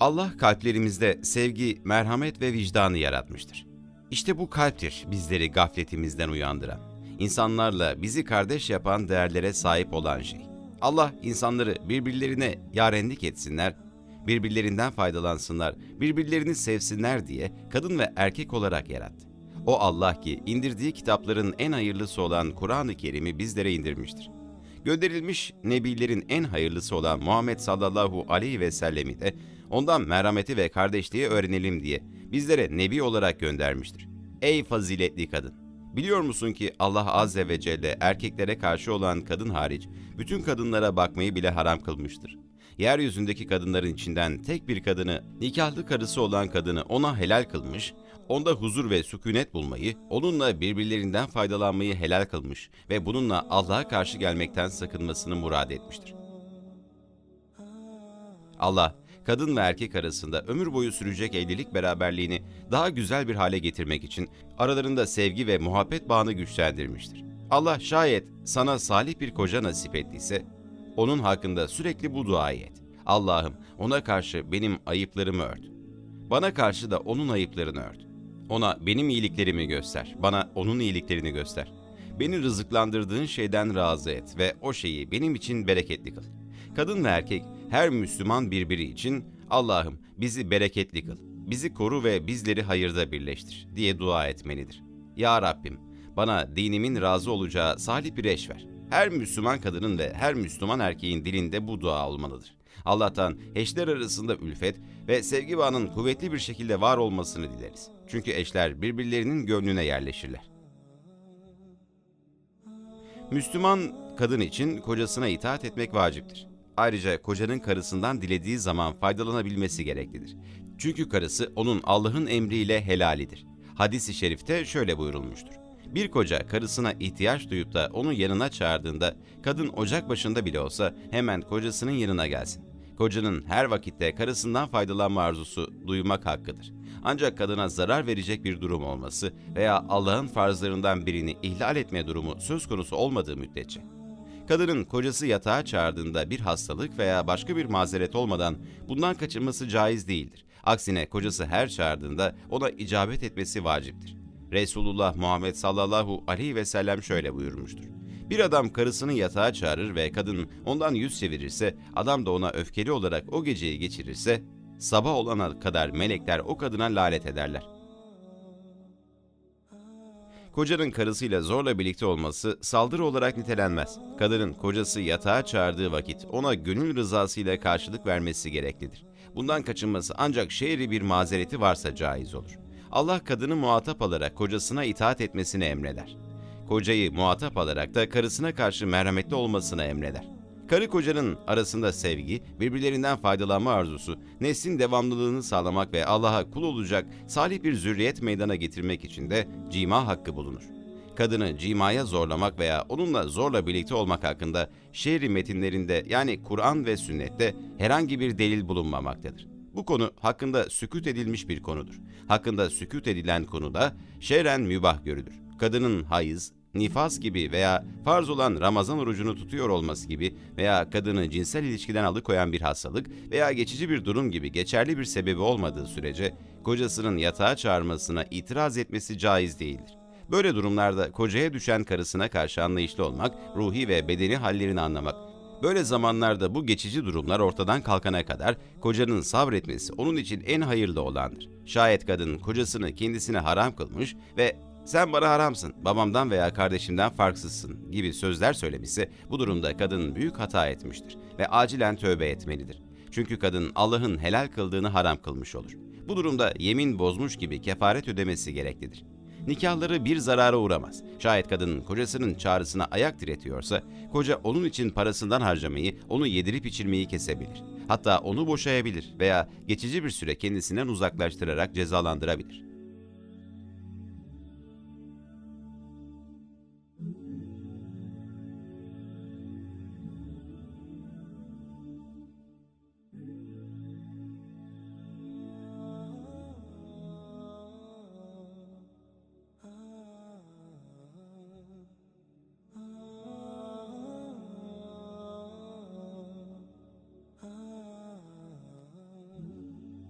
Allah kalplerimizde sevgi, merhamet ve vicdanı yaratmıştır. İşte bu kalptir bizleri gafletimizden uyandıran, insanlarla bizi kardeş yapan değerlere sahip olan şey. Allah insanları birbirlerine yarenlik etsinler, birbirlerinden faydalansınlar, birbirlerini sevsinler diye kadın ve erkek olarak yarattı. O Allah ki indirdiği kitapların en hayırlısı olan Kur'an-ı Kerim'i bizlere indirmiştir. Gönderilmiş nebilerin en hayırlısı olan Muhammed sallallahu aleyhi ve sellemi de ondan merhameti ve kardeşliği öğrenelim diye bizlere nebi olarak göndermiştir. Ey faziletli kadın! Biliyor musun ki Allah azze ve celle erkeklere karşı olan kadın hariç bütün kadınlara bakmayı bile haram kılmıştır. Yeryüzündeki kadınların içinden tek bir kadını, nikahlı karısı olan kadını ona helal kılmış, onda huzur ve sükunet bulmayı, onunla birbirlerinden faydalanmayı helal kılmış ve bununla Allah'a karşı gelmekten sakınmasını murad etmiştir. Allah, kadın ve erkek arasında ömür boyu sürecek evlilik beraberliğini daha güzel bir hale getirmek için aralarında sevgi ve muhabbet bağını güçlendirmiştir. Allah şayet sana salih bir koca nasip ettiyse, onun hakkında sürekli bu duayı et. Allah'ım ona karşı benim ayıplarımı ört. Bana karşı da onun ayıplarını ört. Ona benim iyiliklerimi göster, bana onun iyiliklerini göster. Beni rızıklandırdığın şeyden razı et ve o şeyi benim için bereketli kıl. Kadın ve erkek her Müslüman birbiri için Allah'ım bizi bereketli kıl, bizi koru ve bizleri hayırda birleştir diye dua etmelidir. Ya Rabbim bana dinimin razı olacağı salih bir eş ver. Her Müslüman kadının ve her Müslüman erkeğin dilinde bu dua olmalıdır. Allah'tan eşler arasında ülfet ve sevgi bağının kuvvetli bir şekilde var olmasını dileriz. Çünkü eşler birbirlerinin gönlüne yerleşirler. Müslüman kadın için kocasına itaat etmek vaciptir. Ayrıca kocanın karısından dilediği zaman faydalanabilmesi gereklidir. Çünkü karısı onun Allah'ın emriyle helalidir. Hadis-i şerifte şöyle buyurulmuştur. Bir koca karısına ihtiyaç duyup da onun yanına çağırdığında kadın ocak başında bile olsa hemen kocasının yanına gelsin. Kocanın her vakitte karısından faydalanma arzusu duymak hakkıdır. Ancak kadına zarar verecek bir durum olması veya Allah'ın farzlarından birini ihlal etme durumu söz konusu olmadığı müddetçe. Kadının kocası yatağa çağırdığında bir hastalık veya başka bir mazeret olmadan bundan kaçınması caiz değildir. Aksine kocası her çağırdığında ona icabet etmesi vaciptir. Resulullah Muhammed sallallahu aleyhi ve sellem şöyle buyurmuştur. Bir adam karısını yatağa çağırır ve kadın ondan yüz çevirirse, adam da ona öfkeli olarak o geceyi geçirirse, sabah olana kadar melekler o kadına lanet ederler. Kocanın karısıyla zorla birlikte olması saldırı olarak nitelenmez. Kadının kocası yatağa çağırdığı vakit ona gönül rızasıyla karşılık vermesi gereklidir. Bundan kaçınması ancak şehri bir mazereti varsa caiz olur. Allah kadını muhatap alarak kocasına itaat etmesini emreder. Kocayı muhatap alarak da karısına karşı merhametli olmasını emreder. Karı kocanın arasında sevgi, birbirlerinden faydalanma arzusu, neslin devamlılığını sağlamak ve Allah'a kul olacak salih bir zürriyet meydana getirmek için de cima hakkı bulunur. Kadını cimaya zorlamak veya onunla zorla birlikte olmak hakkında şehri metinlerinde yani Kur'an ve sünnette herhangi bir delil bulunmamaktadır. Bu konu hakkında sükut edilmiş bir konudur. Hakkında sükut edilen konuda şeren mübah görülür. Kadının hayız, nifas gibi veya farz olan Ramazan orucunu tutuyor olması gibi veya kadını cinsel ilişkiden alıkoyan bir hastalık veya geçici bir durum gibi geçerli bir sebebi olmadığı sürece kocasının yatağa çağırmasına itiraz etmesi caiz değildir. Böyle durumlarda kocaya düşen karısına karşı anlayışlı olmak, ruhi ve bedeni hallerini anlamak, Böyle zamanlarda bu geçici durumlar ortadan kalkana kadar kocanın sabretmesi onun için en hayırlı olandır. Şayet kadın kocasını kendisine haram kılmış ve sen bana haramsın, babamdan veya kardeşimden farksızsın gibi sözler söylemişse bu durumda kadın büyük hata etmiştir ve acilen tövbe etmelidir. Çünkü kadın Allah'ın helal kıldığını haram kılmış olur. Bu durumda yemin bozmuş gibi kefaret ödemesi gereklidir. Nikahları bir zarara uğramaz. Şayet kadın kocasının çağrısına ayak diretiyorsa, koca onun için parasından harcamayı, onu yedirip içirmeyi kesebilir. Hatta onu boşayabilir veya geçici bir süre kendisinden uzaklaştırarak cezalandırabilir.